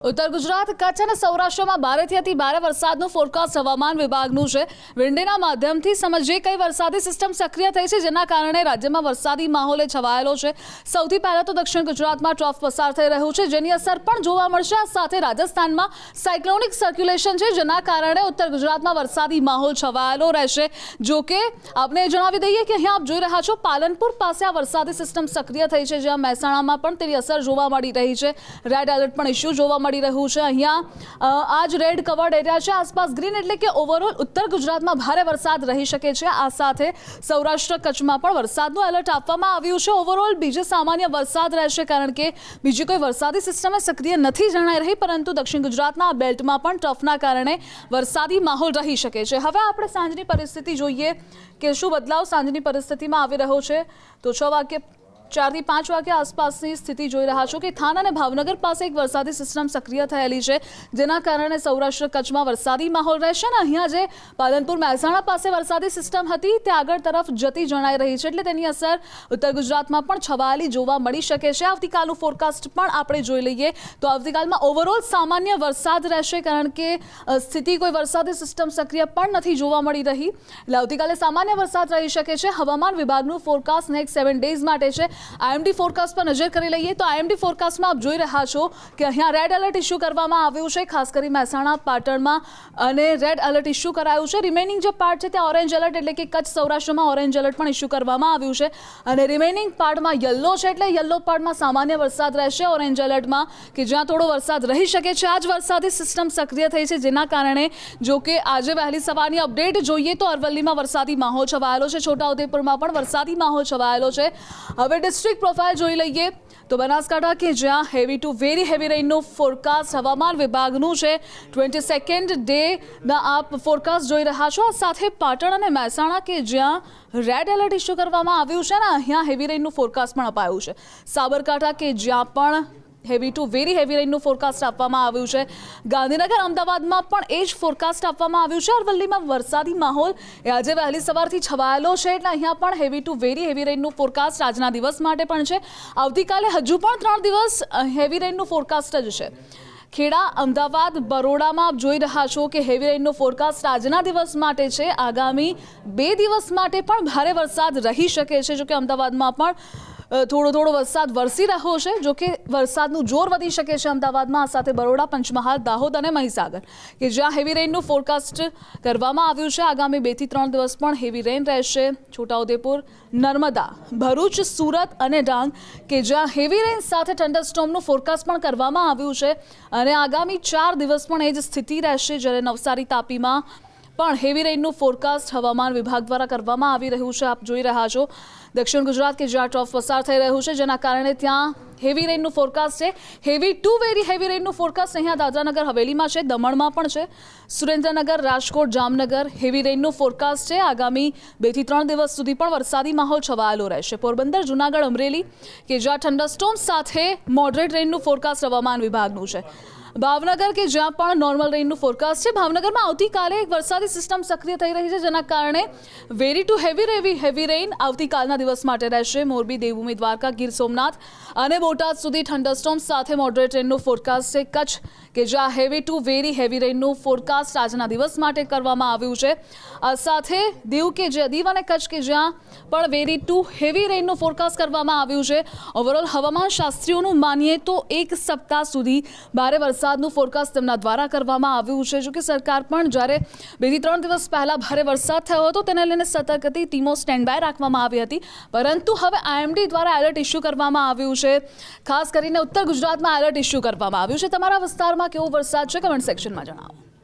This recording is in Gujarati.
ઉત્તર ગુજરાત, કચ્છ અને સૌરાષ્ટ્રમાં ભારેથી અતિ ભારે વરસાદનું ફોરકાસ્ટ હવામાન વિભાગનું છે. વિંડીના માધ્યમથી સમજીએ કઈ વરસાદી સિસ્ટમ સક્રિય થઈ છે, જેના કારણે રાજ્યમાં વરસાદી માહોલે છવાયેલો છે. સૌથી પહેલા તો દક્ષિણ ગુજરાતમાં ટ્રફ પસાર થઈ રહ્યું છે, જેની અસર પણ જોવા મળશે. આ સાથે રાજસ્થાનમાં સાયક્લોનિક સર્ક્યુલેશન છે, જેના કારણે ઉત્તર ગુજરાતમાં વરસાદી માહોલ છવાયેલો રહેશે. જો કે આપણે જણાવી દઈએ કે અહીંયા આપ જોઈ રહ્યા છો, પાલનપુર પાસે આ વરસાદી સિસ્ટમ સક્રિય થઈ છે, જ્યાં મહેસાણામાં પણ તેની અસર જોવા મળી રહી છે. રેડ એલર્ટ પણ ઇસ્યુ જોવા મળી રહ્યું છે. અહીંયા આ જ રેડ કવર્ડ એરિયા છે. આસપાસ ગ્રીન એટલે કે ઓવરઓલ ઉત્તર ગુજરાતમાં ભારે વરસાદ રહી શકે છે. આ સાથે સૌરાષ્ટ્ર કચ્છમાં પણ વરસાદનું એલર્ટ આપવામાં આવ્યું છે. ઓવરઓલ બીજો સામાન્ય વરસાદ રહેશે કારણ કે બીજી કોઈ વરસાદી સિસ્ટમ સક્રિય નથી જણાઈ રહી, પરંતુ દક્ષિણ ગુજરાતના બેલ્ટમાં પણ ટફના કારણે વરસાદી માહોલ રહી શકે છે. હવે આપણે સાંજની પરિસ્થિતિ જોઈએ કે શું બદલાવ સાંજની પરિસ્થિતિમાં આવી રહ્યો છે. તો છ વાગ્યે ચારથી પાંચ વાગ્યા આસપાસની સ્થિતિ જોઈ રહ્યા છો કે થાન અને ભાવનગર પાસે એક વરસાદી સિસ્ટમ સક્રિય થયેલી છે, જેના કારણે સૌરાષ્ટ્ર કચ્છમાં વરસાદી માહોલ રહેશે અને અહીંયા જે પાલનપુર મહેસાણા પાસે વરસાદી સિસ્ટમ હતી, તે આગળ તરફ જતી જણાઈ રહી છે, એટલે તેની અસર ઉત્તર ગુજરાતમાં પણ છવાયેલી જોવા મળી શકે છે. આવતીકાલનું ફોરકાસ્ટ પણ આપણે જોઈ લઈએ તો આવતીકાલમાં ઓવરઓલ સામાન્ય વરસાદ રહેશે, કારણ કે સ્થિતિ કોઈ વરસાદી સિસ્ટમ સક્રિય પણ નથી જોવા મળી રહી. એટલે આવતીકાલે સામાન્ય વરસાદ રહી શકે છે. હવામાન વિભાગનું ફોરકાસ્ટ નેક્સ્ટ સેવન ડેઝ માટે છે. આઈએમડી ફોરકાસ્ટ પર નજર કરી લઈએ તો આઈએમડી ફોરકાસ્ટમાં આપ જોઈ રહ્યા છો કે અહીંયા રેડ એલર્ટ ઇસ્યુ કરવામાં આવ્યું છે, ખાસ કરી મહેસાણા, પાટણમાં, અને રેડ એલર્ટ ઇસ્યુ કરાયું છે. રિમેનિંગ જે પાર્ટ છે ત્યાં ઓરેન્જ એલર્ટ એટલે કે કચ્છ સૌરાષ્ટ્રમાં ઓરેન્જ એલર્ટ પણ ઇસ્યુ કરવામાં આવ્યું છે. અને રિમેનિંગ પાર્ટમાં યલો છે એટલે યલો પાર્ટમાં સામાન્ય વરસાદ રહેશે ઓરેન્જ એલર્ટમાં કે જ્યાં થોડો વરસાદ રહી શકે છે. આ જ વરસાદી સિસ્ટમ સક્રિય થઈ છે જેના કારણે જો કે આજે વહેલી સવારની અપડેટ જોઈએ તો અરવલ્લીમાં વરસાદી માહોલ છવાયેલો છે. છોટાઉદેપુરમાં પણ વરસાદી માહોલ છવાયેલો છે. હવે ડિસ્ટ્રિક્ટ પ્રોફાઇલ જોઈ લઈએ. તો બનાસકાંઠા કે જ્યાં હેવી ટુ વેરી હેવી રેઇનનું ફોરકાસ્ટ હવામાન વિભાગનું છે. ટ્વેન્ટી સેકન્ડ ડેના આપ ફોરકાસ્ટ જોઈ રહ્યા છો. આ સાથે પાટણ અને મહેસાણા કે જ્યાં રેડ એલર્ટ ઇસ્યુ કરવામાં આવ્યું છે ને, અહીંયા હેવી રેઇનનું ફોરકાસ્ટ પણ અપાયું છે. સાબરકાંઠા કે જ્યાં પણ હેવી ટુ વેરી હેવી રેઇનનું ફોરકાસ્ટ આપવામાં આવ્યું છે. ગાંધીનગર, અમદાવાદમાં પણ એ જ ફોરકાસ્ટ આપવામાં આવ્યું છે. અરવલ્લીમાં વરસાદી માહોલ. એ આજે વહેલી સવારથી છવાયેલો છે, એટલે અહીંયા પણ હેવી ટુ વેરી હેવી રેઇનનું ફોરકાસ્ટ આજના દિવસ માટે પણ છે. આવતીકાલે હજુ પણ ત્રણ દિવસ હેવી રેઇનનું ફોરકાસ્ટ જ છે. ખેડા, અમદાવાદ, બરોડામાં આપ જોઈ રહ્યા છો કે હેવી રેઇનનો ફોરકાસ્ટ આજના દિવસ માટે છે. આગામી બે દિવસ માટે પણ ભારે વરસાદ રહી શકે છે, જોકે અમદાવાદમાં પણ થોડો થોડો વરસાદ વરસી રહ્યો છે, જો કે વરસાદનું જોર વધી શકે છે અમદાવાદમાં. આ સાથે બરોડા, પંચમહાલ, દાહોદ અને મહીસાગર, કે જ્યાં હેવી રેઇનનું ફોરકાસ્ટ કરવામાં આવ્યું છે. આગામી બેથી ત્રણ દિવસ પણ હેવી રેઇન રહેશે. છોટાઉદેપુર, નર્મદા, ભરૂચ, સુરત અને ડાંગ, કે જ્યાં હેવી રેઇન સાથે થંડરસ્ટોમનું ફોરકાસ્ટ પણ કરવામાં આવ્યું છે. અને આગામી ચાર દિવસ પણ એ જ સ્થિતિ રહેશે, જ્યારે નવસારી, તાપીમાં પણ હેવી રેઇનનું ફોરકાસ્ટ હવામાન વિભાગ દ્વારા કરવામાં આવી રહ્યું છે. આપ જોઈ રહ્યા છો દક્ષિણ ગુજરાત કે જ્યાં ટ્રફ પસાર થઈ રહ્યું છે, જેના કારણે ત્યાં હેવી રેઇનનું ફોરકાસ્ટ છે. હેવી ટુ વેરી હેવી રેઇનનું ફોરકાસ્ટ અહીંયા દાદરાનગર હવેલીમાં છે, દમણમાં પણ છે. સુરેન્દ્રનગર, રાજકોટ, જામનગર હેવી રેઇનનું ફોરકાસ્ટ છે. આગામી બેથી ત્રણ દિવસ સુધી પણ વરસાદી માહોલ છવાયેલો રહેશે. પોરબંદર, જુનાગઢ, અમરેલી કે જ્યાં થંડરસ્ટોમ સાથે મોડરેટ રેઇનનું ફોરકાસ્ટ હવામાન વિભાગનું છે. ભાવનગર કે જ્યાં પણ નોર્મલ રેઇનનું ફોરકાસ્ટ છે, ભાવનગરમાં આવતીકાલે એક વરસાદી સિસ્ટમ સક્રિય થઈ રહી છે, જેના કારણે વેરી ટુ હેવી રેવી હેવી રેઇન આવતીકાલના દિવસ માટે રહેશે. મોરબી, દેવભૂમિ, દ્વારકા, ગીર સોમનાથ અને બોટાદ સુધી થંડરસ્ટોમ સાથે મોડરેટ રેઇનનું ફોરકાસ્ટ છે. કચ્છ કે જ્યાં હેવી ટુ વેરી હેવી રેઇનનું ફોરકાસ્ટ આજના દિવસ માટે કરવામાં આવ્યું છે. સાથે દીવ કે જે દીવ અને કચ્છ કે જ્યાં પણ વેરી ટુ હેવી રેઇનનું ફોરકાસ્ટ કરવામાં આવ્યું છે. ઓવરઓલ હવામાન શાસ્ત્રીઓનું માનીએ તો એક સપ્તાહ સુધી ભારે વરસાદનું ફોરકાસ્ટ તેમના દ્વારા કરવામાં આવ્યું છે. જો કે સરકાર પણ જ્યારે બેથી ત્રણ દિવસ પહેલા ભારે વરસાદ થયો હતો, તેને લઈને સતર્ક હતી ટીમો સ્ટેન્ડ બાય રાખવામાં આવી હતી. પરંતુ હવે આઈએમડી દ્વારા એલર્ટ ઇસ્યુ કરવામાં આવ્યું છે. ખાસ કરીને ઉત્તર ગુજરાતમાં એલર્ટ ઇસ્યુ કરવામાં આવ્યું છે. તમારા વિસ્તારમાં કેવો વરસાદ છે? કમેન્ટ સેક્શનમાં જણાવો.